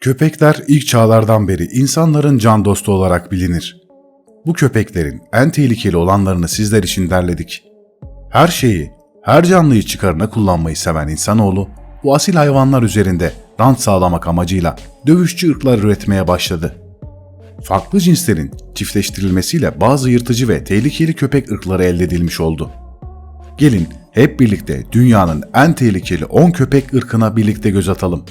Köpekler ilk çağlardan beri insanların can dostu olarak bilinir. Bu köpeklerin en tehlikeli olanlarını sizler için derledik. Her şeyi, her canlıyı çıkarına kullanmayı seven insanoğlu, bu asil hayvanlar üzerinde rant sağlamak amacıyla dövüşçü ırklar üretmeye başladı. Farklı cinslerin çiftleştirilmesiyle bazı yırtıcı ve tehlikeli köpek ırkları elde edilmiş oldu. Gelin hep birlikte dünyanın en tehlikeli 10 köpek ırkına birlikte göz atalım.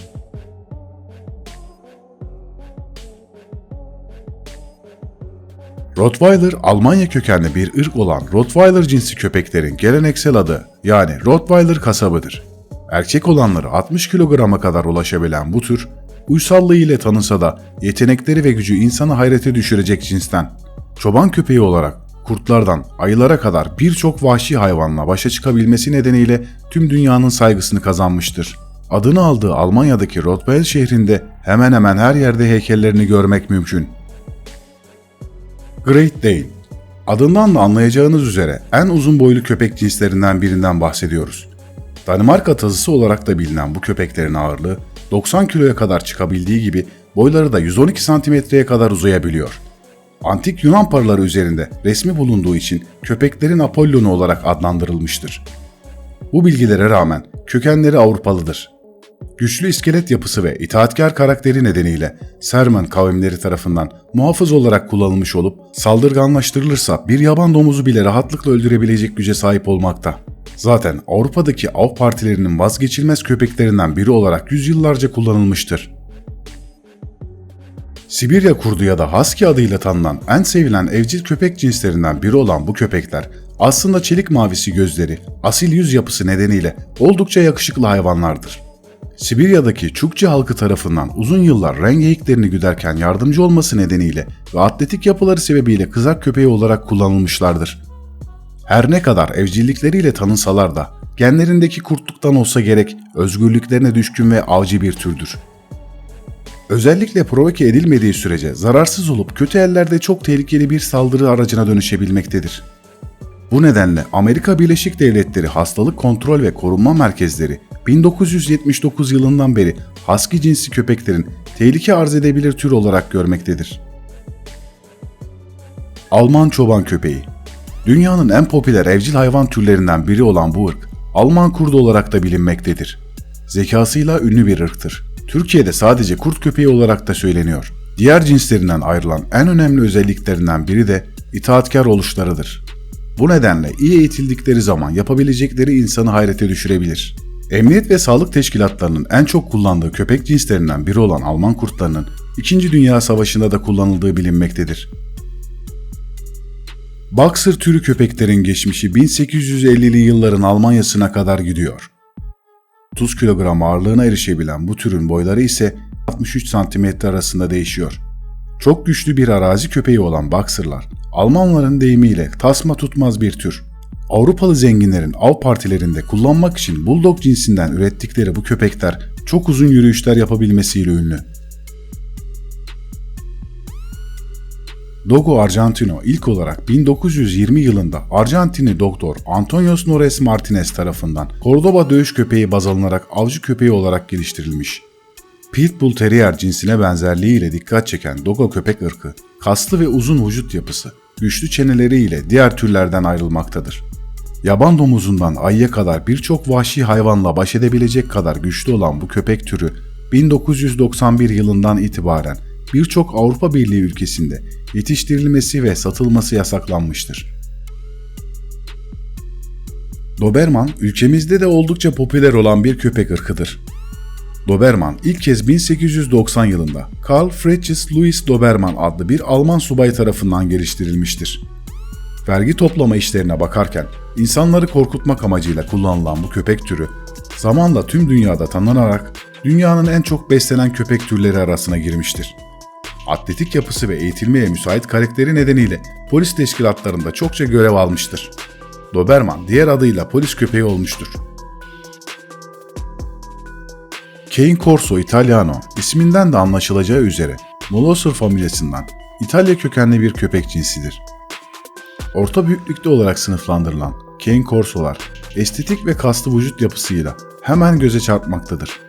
Rottweiler Almanya kökenli bir ırk olan Rottweiler cinsi köpeklerin geleneksel adı yani Rottweiler kasabıdır. Erkek olanları 60 kilograma kadar ulaşabilen bu tür, uysallığı ile tanınsa da yetenekleri ve gücü insanı hayrete düşürecek cinsten. Çoban köpeği olarak kurtlardan ayılara kadar birçok vahşi hayvanla başa çıkabilmesi nedeniyle tüm dünyanın saygısını kazanmıştır. Adını aldığı Almanya'daki Rottweil şehrinde hemen hemen her yerde heykellerini görmek mümkün. Great Dane. Adından da anlayacağınız üzere en uzun boylu köpek cinslerinden birinden bahsediyoruz. Danimarka tazısı olarak da bilinen bu köpeklerin ağırlığı 90 kiloya kadar çıkabildiği gibi boyları da 112 santimetreye kadar uzayabiliyor. Antik Yunan paraları üzerinde resmi bulunduğu için köpeklerin Apollon'u olarak adlandırılmıştır. Bu bilgilere rağmen kökenleri Avrupalıdır. Güçlü iskelet yapısı ve itaatkar karakteri nedeniyle Serman kavimleri tarafından muhafız olarak kullanılmış olup saldırganlaştırılırsa bir yaban domuzu bile rahatlıkla öldürebilecek güce sahip olmakta. Zaten Avrupa'daki av partilerinin vazgeçilmez köpeklerinden biri olarak yüzyıllarca kullanılmıştır. Sibirya kurdu ya da husky adıyla tanınan en sevilen evcil köpek cinslerinden biri olan bu köpekler aslında çelik mavisi gözleri, asil yüz yapısı nedeniyle oldukça yakışıklı hayvanlardır. Sibirya'daki Çukçi halkı tarafından uzun yıllar renk geyiklerini güderken yardımcı olması nedeniyle ve atletik yapıları sebebiyle kızak köpeği olarak kullanılmışlardır. Her ne kadar evcillikleriyle tanınsalar da genlerindeki kurtluktan olsa gerek özgürlüklerine düşkün ve avcı bir türdür. Özellikle provoke edilmediği sürece zararsız olup kötü ellerde çok tehlikeli bir saldırı aracına dönüşebilmektedir. Bu nedenle Amerika Birleşik Devletleri Hastalık Kontrol ve Korunma Merkezleri 1979 yılından beri husky cinsi köpeklerin tehlike arz edebilir tür olarak görmektedir. Alman çoban köpeği Dünyanın en popüler evcil hayvan türlerinden biri olan bu ırk, Alman kurdu olarak da bilinmektedir. Zekasıyla ünlü bir ırktır. Türkiye'de sadece kurt köpeği olarak da söyleniyor. Diğer cinslerinden ayrılan en önemli özelliklerinden biri de itaatkar oluşlarıdır. Bu nedenle iyi eğitildikleri zaman yapabilecekleri insanı hayrete düşürebilir. Emniyet ve sağlık teşkilatlarının en çok kullandığı köpek cinslerinden biri olan Alman kurtlarının 2. Dünya Savaşı'nda da kullanıldığı bilinmektedir. Boxer türü köpeklerin geçmişi 1850'li yılların Almanya'sına kadar gidiyor. 30 kilogram ağırlığına erişebilen bu türün boyları ise 63 santimetre arasında değişiyor. Çok güçlü bir arazi köpeği olan Boxer'lar, Almanların deyimiyle tasma tutmaz bir tür. Avrupalı zenginlerin av partilerinde kullanmak için bulldog cinsinden ürettikleri bu köpekler çok uzun yürüyüşler yapabilmesiyle ünlü. Dogo Argentino ilk olarak 1920 yılında Arjantinli doktor Antonios Nores Martinez tarafından Cordoba dövüş köpeği baz alınarak avcı köpeği olarak geliştirilmiş. Pitbull Terrier cinsine benzerliğiyle dikkat çeken Dogo köpek ırkı, kaslı ve uzun vücut yapısı, güçlü çeneleriyle diğer türlerden ayrılmaktadır. Yaban domuzundan ayıya kadar birçok vahşi hayvanla baş edebilecek kadar güçlü olan bu köpek türü 1991 yılından itibaren birçok Avrupa Birliği ülkesinde yetiştirilmesi ve satılması yasaklanmıştır. Doberman ülkemizde de oldukça popüler olan bir köpek ırkıdır. Doberman ilk kez 1890 yılında Karl Friedrich Louis Doberman adlı bir Alman subay tarafından geliştirilmiştir. Vergi toplama işlerine bakarken insanları korkutmak amacıyla kullanılan bu köpek türü zamanla tüm dünyada tanınarak dünyanın en çok beslenen köpek türleri arasına girmiştir. Atletik yapısı ve eğitilmeye müsait karakteri nedeniyle polis teşkilatlarında çokça görev almıştır. Doberman diğer adıyla polis köpeği olmuştur. Cane Corso Italiano isminden de anlaşılacağı üzere Molosser familyasından İtalya kökenli bir köpek cinsidir. Orta büyüklükte olarak sınıflandırılan Cane Corso'lar estetik ve kaslı vücut yapısıyla hemen göze çarpmaktadır.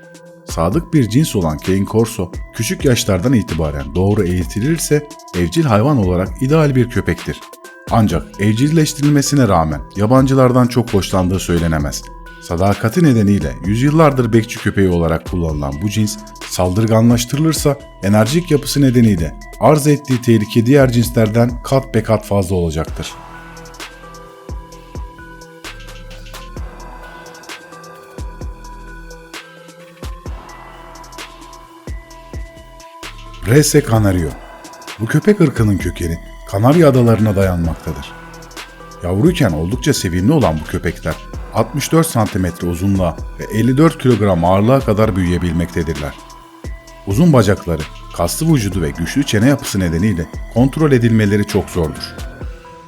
sadık bir cins olan Cane Corso, küçük yaşlardan itibaren doğru eğitilirse evcil hayvan olarak ideal bir köpektir. Ancak evcilleştirilmesine rağmen yabancılardan çok hoşlandığı söylenemez. Sadakati nedeniyle yüzyıllardır bekçi köpeği olarak kullanılan bu cins saldırganlaştırılırsa enerjik yapısı nedeniyle arz ettiği tehlike diğer cinslerden kat be kat fazla olacaktır. Rese Canario Bu köpek ırkının kökeni Kanarya Adalarına dayanmaktadır. Yavruyken oldukça sevimli olan bu köpekler 64 cm uzunluğa ve 54 kilogram ağırlığa kadar büyüyebilmektedirler. Uzun bacakları, kaslı vücudu ve güçlü çene yapısı nedeniyle kontrol edilmeleri çok zordur.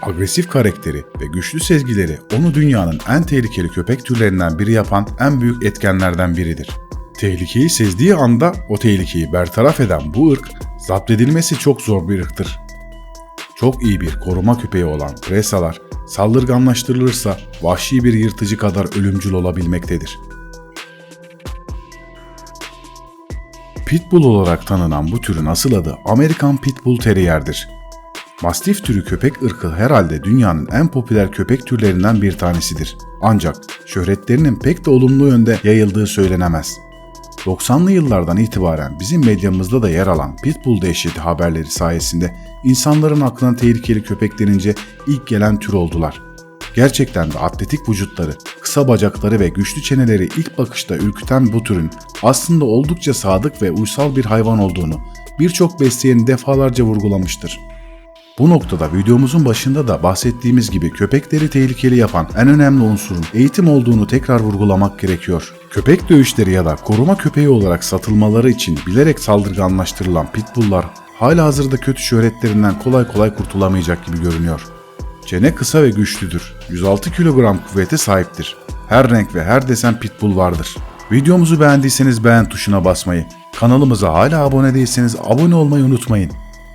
Agresif karakteri ve güçlü sezgileri onu dünyanın en tehlikeli köpek türlerinden biri yapan en büyük etkenlerden biridir. Tehlikeyi sezdiği anda o tehlikeyi bertaraf eden bu ırk zapt edilmesi çok zor bir ırktır. Çok iyi bir koruma köpeği olan presalar saldırganlaştırılırsa vahşi bir yırtıcı kadar ölümcül olabilmektedir. Pitbull olarak tanınan bu türün asıl adı Amerikan Pitbull Terrier'dir. Mastif türü köpek ırkı herhalde dünyanın en popüler köpek türlerinden bir tanesidir. Ancak şöhretlerinin pek de olumlu yönde yayıldığı söylenemez. 90'lı yıllardan itibaren bizim medyamızda da yer alan Pitbull dehşeti haberleri sayesinde insanların aklına tehlikeli köpek denince ilk gelen tür oldular. Gerçekten de atletik vücutları, kısa bacakları ve güçlü çeneleri ilk bakışta ürküten bu türün aslında oldukça sadık ve uysal bir hayvan olduğunu birçok besleyen defalarca vurgulamıştır. Bu noktada videomuzun başında da bahsettiğimiz gibi köpekleri tehlikeli yapan en önemli unsurun eğitim olduğunu tekrar vurgulamak gerekiyor. Köpek dövüşleri ya da koruma köpeği olarak satılmaları için bilerek saldırganlaştırılan pitbulllar hala hazırda kötü şöhretlerinden kolay kolay kurtulamayacak gibi görünüyor. Çene kısa ve güçlüdür. 106 kilogram kuvvete sahiptir. Her renk ve her desen pitbull vardır. Videomuzu beğendiyseniz beğen tuşuna basmayı, kanalımıza hala abone değilseniz abone olmayı unutmayın.